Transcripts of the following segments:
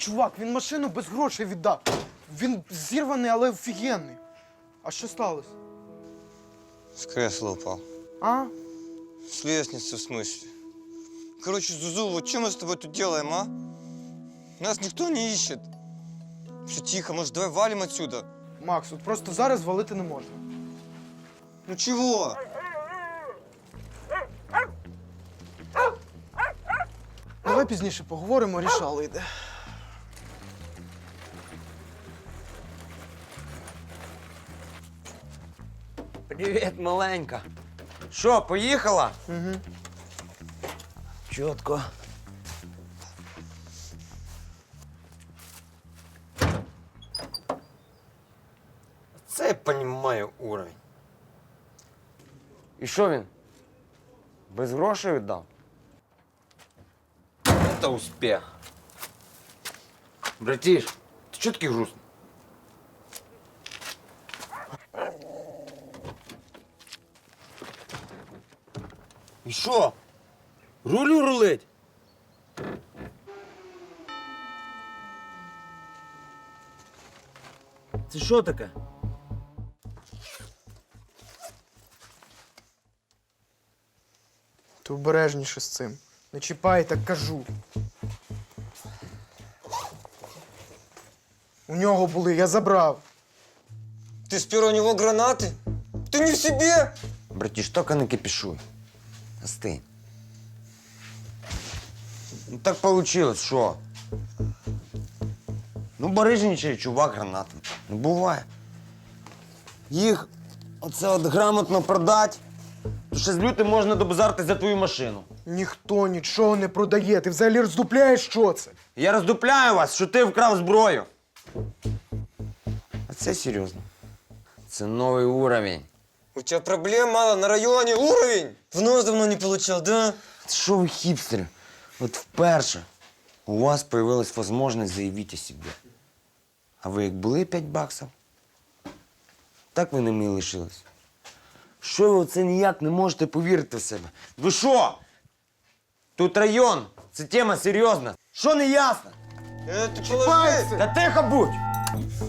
чувак, він машину без грошей віддав. Він зірваний, але офігенний. А що сталося? С кресла упал. А? С лестницы, в смысле. Короче, Зузу, вот что мы с тобой тут делаем, а? Нас никто не ищет. Все тихо, может, давай валим отсюда? Макс, от просто зараз валити не можна. Ну чего? Давай пізніше поговоримо, рішало йде. Привіт, маленька. Що, поїхала? Угу. Чітко. Це я понімаю уровень. І що він? Без грошей віддав? Це успіх. Братіш, ти чого такий грустний? І що? Рулю рулить? Це що таке? Ти обережніше з цим. Не чіпай, так кажу. У нього були, я забрав. Ты спер у него гранаты? Ты не в себе? Братіш, тільки не кипішуй. Остынь. Ну так получилось, що? Ну, барижничає чувак гранатом. Ну, буває. Їх оце от грамотно продать, то ще з лютим можна добазарти за твою машину. Ніхто нічого не продає. Ти взагалі роздупляєш, що це? Я роздупляю вас, що ти вкрав зброю. А це серйозно. Це новий уровень. У тебя проблем мало на районе, уровень! В нос давно не получал, да? Що ви хіпстери? От вперше у вас появилась можливість заявити о собі. А ви як були 5 баксів, так ви ними і лишились. Що ви оце ніяк не можете повірити в себе? Ви що? Тут район, це тема серйозна. Що не ясно? Это положи! Та тихо будь!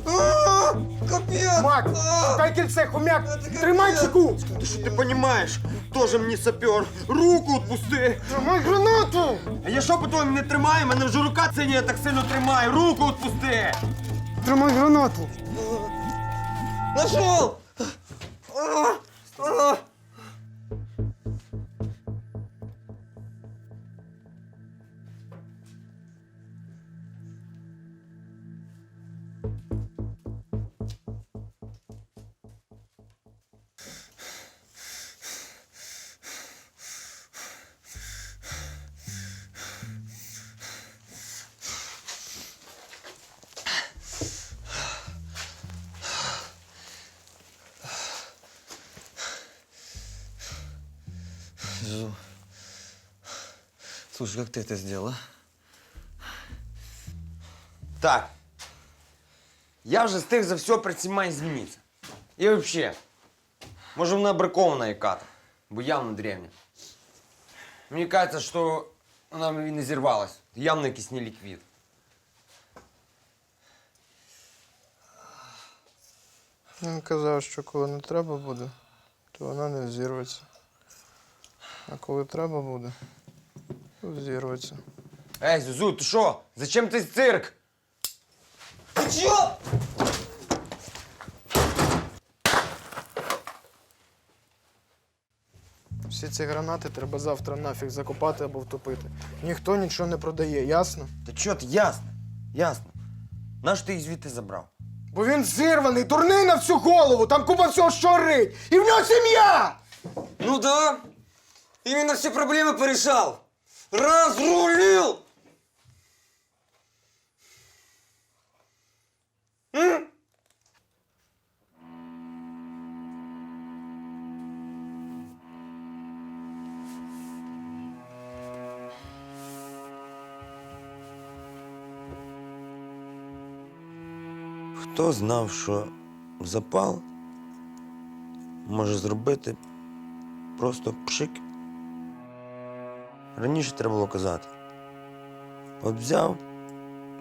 А, Капец! Макс, шукай кільце, хомяк! Тримай чеку! Ти що ти розумієш? Тоже мені сапер. Руку відпусти! Тримай гранату! А я що по-твоєму не тримаю? Мене вже рука синя так сильно тримає. Руку відпусти! Тримай гранату! Нашел! А, а. Зу. Слушай, как ты это сделала? Так. Я вже встиг за все при цій має змінитися. І взагалі, може вона бракована яка-то, бо явно древня. Мені кажеться, що вона і не зірвалась. Явно якийсь не ліквід. Він казав, що коли не треба буде, то вона не зірветься. А коли треба буде, то зірветься. Ей, Зузу, ти що? Зачем ти цирк? Ты чё? Всі ці гранати треба завтра нафіг закопати або втопити. Ніхто нічого не продає, ясно? Та чого ти ясно? Ясно. Наш ти їх звідти забрав? Бо він зірваний, дурний на всю голову, там купа всього що горить! І в нього сім'я! Ну да. Именно все проблемы порешал. Разрулил! Хто знав, що запал може зробити просто пшик? Раніше треба було казати. От взяв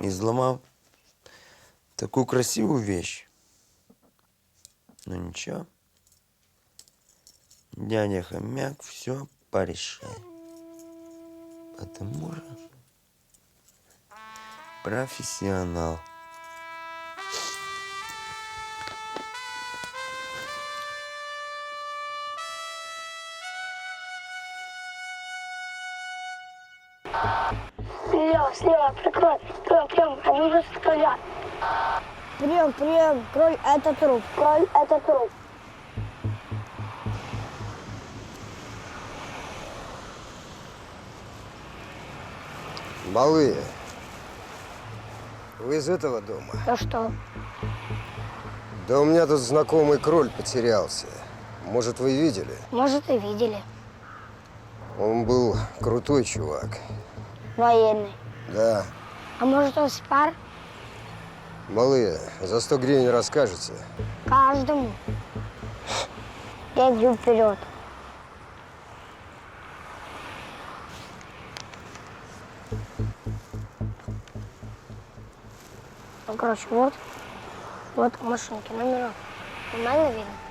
і зламав таку красиву вещь. Ну нічого. Дядя хомяк все порешает. Потому же профессионал. Слева, слева, прикрой. Прием, прием, они уже стрелят. Прием, прием, кроль это труп. Кроль это труп. Малые, вы из этого дома? Да что? Да у меня тут знакомый кроль потерялся. Может, вы видели? Может, и видели. Он был крутой чувак. Военный. Да. А может, он спар? Малые, за 100 гривен расскажете? Каждому. Я иду вперед. Ну, короче, вот. Вот машинки, номера. Нормально видно?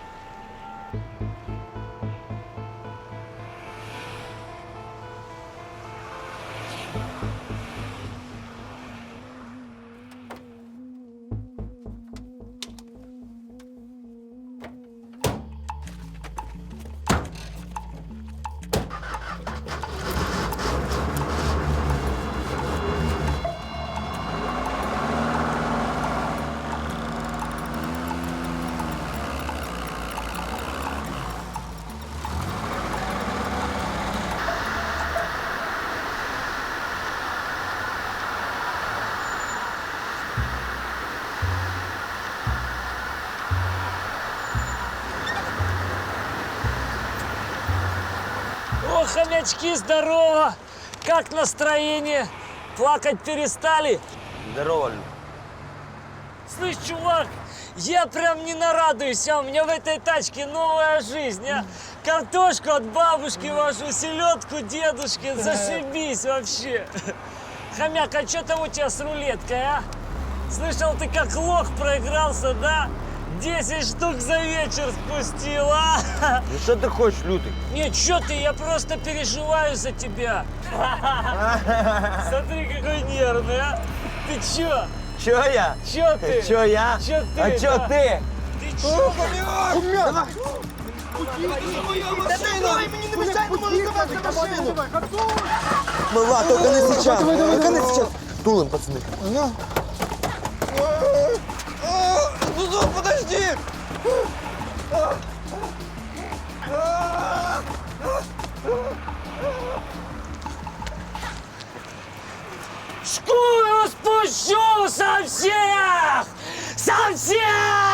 Хомячки, здорово! Как настроение? Плакать перестали? Здорово, Люк. Слышь, чувак, я прям не нарадуюсь, а у меня в этой тачке новая жизнь, а? Картошку от бабушки вашу, селедку дедушки, зашибись вообще. Хомяк, а что там у тебя с рулеткой, а? Слышал, ты как лох проигрался, да? Десять штук за вечер спустил, а? Ну що ти хочеш, лютий? Нет, что ты, я просто переживаю за тебя. Смотри, какой нервный, а? Ты чё? Чо я? Чё ты? Чо я? Чё ты, А чо да? ти? Ты чё? Мила, только не сейчас. Только не сейчас. Тулом, пацаны. Шкуру спущу со всех! Со всех!